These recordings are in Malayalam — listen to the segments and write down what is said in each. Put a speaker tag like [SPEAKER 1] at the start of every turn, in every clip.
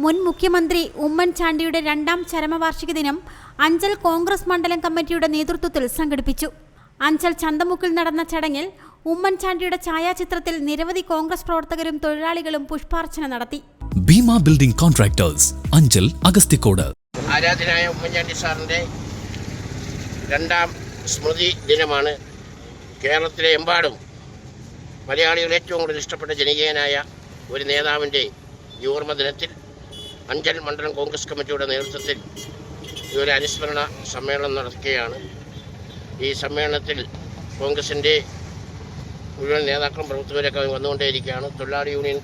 [SPEAKER 1] മുൻ മുഖ്യമന്ത്രി ഉമ്മൻചാണ്ടിയുടെ രണ്ടാം ചരമവാർഷിക ദിനം അഞ്ചൽ കോൺഗ്രസ് മണ്ഡലം കമ്മിറ്റിയുടെ നേതൃത്വത്തിൽ സംഘടിപ്പിച്ചു. അഞ്ചൽ ചന്തമുക്കിൽ നടന്ന ചടങ്ങിൽ ഉമ്മൻചാണ്ടിയുടെ ഛായാചിത്രത്തിൽ നിരവധി കോൺഗ്രസ് പ്രവർത്തകരും തൊഴിലാളികളും പുഷ്പാർച്ചന നടത്തി.
[SPEAKER 2] ഭീമ ബിൽഡിംഗ് കോൺട്രാക്ടേഴ്സ് അഞ്ചൽ അഗസ്തിക്കോട്
[SPEAKER 3] ആരാധനായ ഉമ്മൻചാണ്ടി സാറിന്റെ രണ്ടാം സ്മൃതി ദിനമാണ്. കേരളത്തിലെ എമ്പാടും മലയാളികൾ ഏറ്റവും കൂടുതൽ ഇഷ്ടപ്പെട്ട ജനകീയനായ ഒരു നേതാവിന്റെ ഈ ഓർമ്മ ദിനത്തിൽ അഞ്ചൽ മണ്ഡലം കോൺഗ്രസ് കമ്മിറ്റിയുടെ നേതൃത്വത്തിൽ ഒരു അനുസ്മരണ സമ്മേളനം നടക്കുകയാണ്. ഈ സമ്മേളനത്തിൽ കോൺഗ്രസിന്റെ മുഴുവൻ നേതാക്കളും പ്രവർത്തകരൊക്കെ വന്നുകൊണ്ടേയിരിക്കുകയാണ്. തൊഴിലാളി യൂണിയൻ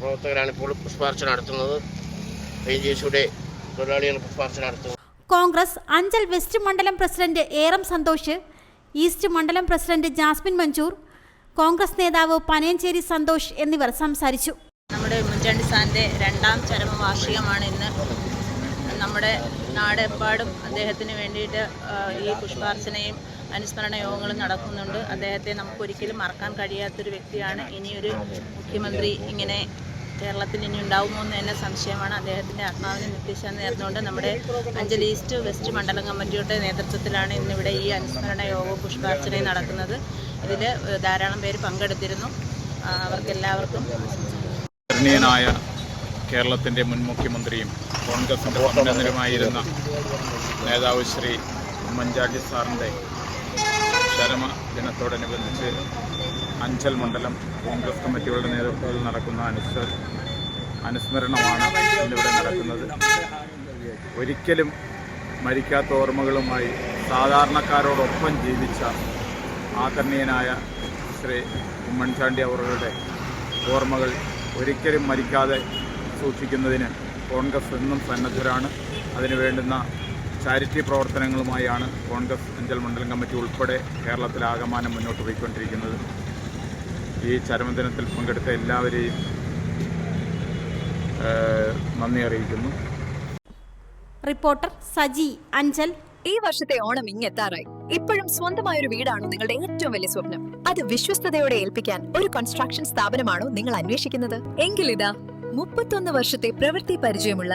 [SPEAKER 3] പ്രവർത്തകരാണ് ഇപ്പോൾ പുഷ്പാർച്ചന നടത്തുന്നത്. ഐ ജി എസിയുടെ തൊഴിലാളികൾ പുഷ്പാർച്ചന നടത്തുന്നത്
[SPEAKER 1] കോൺഗ്രസ് അഞ്ചൽ വെസ്റ്റ് മണ്ഡലം പ്രസിഡന്റ് ഏറം സന്തോഷ് ഈസ്റ്റ് മണ്ഡലം പ്രസിഡന്റ് ജാസ്മിൻ മഞ്ചൂർ കോൺഗ്രസ് നേതാവ് പനയഞ്ചേരി സന്തോഷ് എന്നിവർ സംസാരിച്ചു.
[SPEAKER 4] നമ്മുടെ ഉമ്മൻചാണ്ടി സാറിന്റെ രണ്ടാം ചരമ വാർഷികമാണ് ഇന്ന്. നമ്മുടെ നാടെമ്പാടും അദ്ദേഹത്തിന് വേണ്ടിയിട്ട് ഈ പുഷ്പാർച്ചനയും അനുസ്മരണ യോഗങ്ങളും നടക്കുന്നുണ്ട്. അദ്ദേഹത്തെ നമുക്ക് ഒരിക്കലും മറക്കാൻ കഴിയാത്തൊരു വ്യക്തിയാണ് ഇനിയൊരു മുഖ്യമന്ത്രി ഇങ്ങനെ കേരളത്തിൽ ഇനി ഉണ്ടാവുമോ എന്ന് തന്നെ സംശയമാണ്. അദ്ദേഹത്തിന്റെ ആത്മാവിനെ നിർദ്ദേശം നേർന്നുകൊണ്ട് നമ്മുടെ അഞ്ചൽ ഈസ്റ്റ് വെസ്റ്റ് മണ്ഡലം കമ്മിറ്റിയുടെ നേതൃത്വത്തിലാണ് ഇന്നിവിടെ ഈ അനുസ്മരണ യോഗവും പുഷ്പാർച്ചനയും നടക്കുന്നത്. ഇതിൽ ധാരാളം പേര് പങ്കെടുത്തിരുന്നു. അവർക്കെല്ലാവർക്കും
[SPEAKER 5] ആദരണീയനായ കേരളത്തിന്റെ മുൻ മുഖ്യമന്ത്രിയും കോൺഗ്രസിന്റെ പന്നതരുമായിരുന്ന നേതാവ് ശ്രീ ഉമ്മൻചാണ്ടി സാറിന്റെ ചരമ ദിനത്തോടനുബന്ധിച്ച് അഞ്ചൽ മണ്ഡലം കോൺഗ്രസ് കമ്മിറ്റികളുടെ നേതൃത്വത്തിൽ നടക്കുന്ന അനുസ്മ അനുസ്മരണമാണ് ഇന്നിവിടെ നടക്കുന്നത്. ഒരിക്കലും മരിക്കാത്ത ഓർമ്മകളുമായി സാധാരണക്കാരോടൊപ്പം ജീവിച്ച ആദരണീയനായ ശ്രീ ഉമ്മൻചാണ്ടി അവരുടെ ഓർമ്മകൾ ഒരിക്കലും മരിക്കാതെ സൂക്ഷിക്കുന്നതിന് കോൺഗ്രസ് എന്നും സന്നദ്ധരാണ്. അതിനു വേണ്ടുന്ന ചാരിറ്റി പ്രവർത്തനങ്ങളുമായാണ് കോൺഗ്രസ് അഞ്ചൽ മണ്ഡലം കമ്മിറ്റി ഉൾപ്പെടെ കേരളത്തിലാകമാനം മുന്നോട്ട് പോയിക്കൊണ്ടിരിക്കുന്നത്. ഈ ചരമദിനത്തിൽ പങ്കെടുത്ത എല്ലാവരെയും നന്ദി അറിയിക്കുന്നു.
[SPEAKER 1] റിപ്പോർട്ടർ സജി അഞ്ചൽ.
[SPEAKER 6] ഈ വർഷത്തെ ഓണം ഇങ്ങെത്താറായി. ഇപ്പോഴും സ്വന്തമായ ഒരു വീടാണോ നിങ്ങളുടെ ഏറ്റവും വലിയ സ്വപ്നം? അത് വിശ്വസ്തയോടെ ഏൽപ്പിക്കാൻ ഒരു കൺസ്ട്രക്ഷൻ സ്ഥാപനമാണോ നിങ്ങൾ അന്വേഷിക്കുന്നത്? എങ്കിൽ ഇതാ മുപ്പത്തൊന്ന് വർഷത്തെ പ്രവൃത്തി പരിചയമുള്ള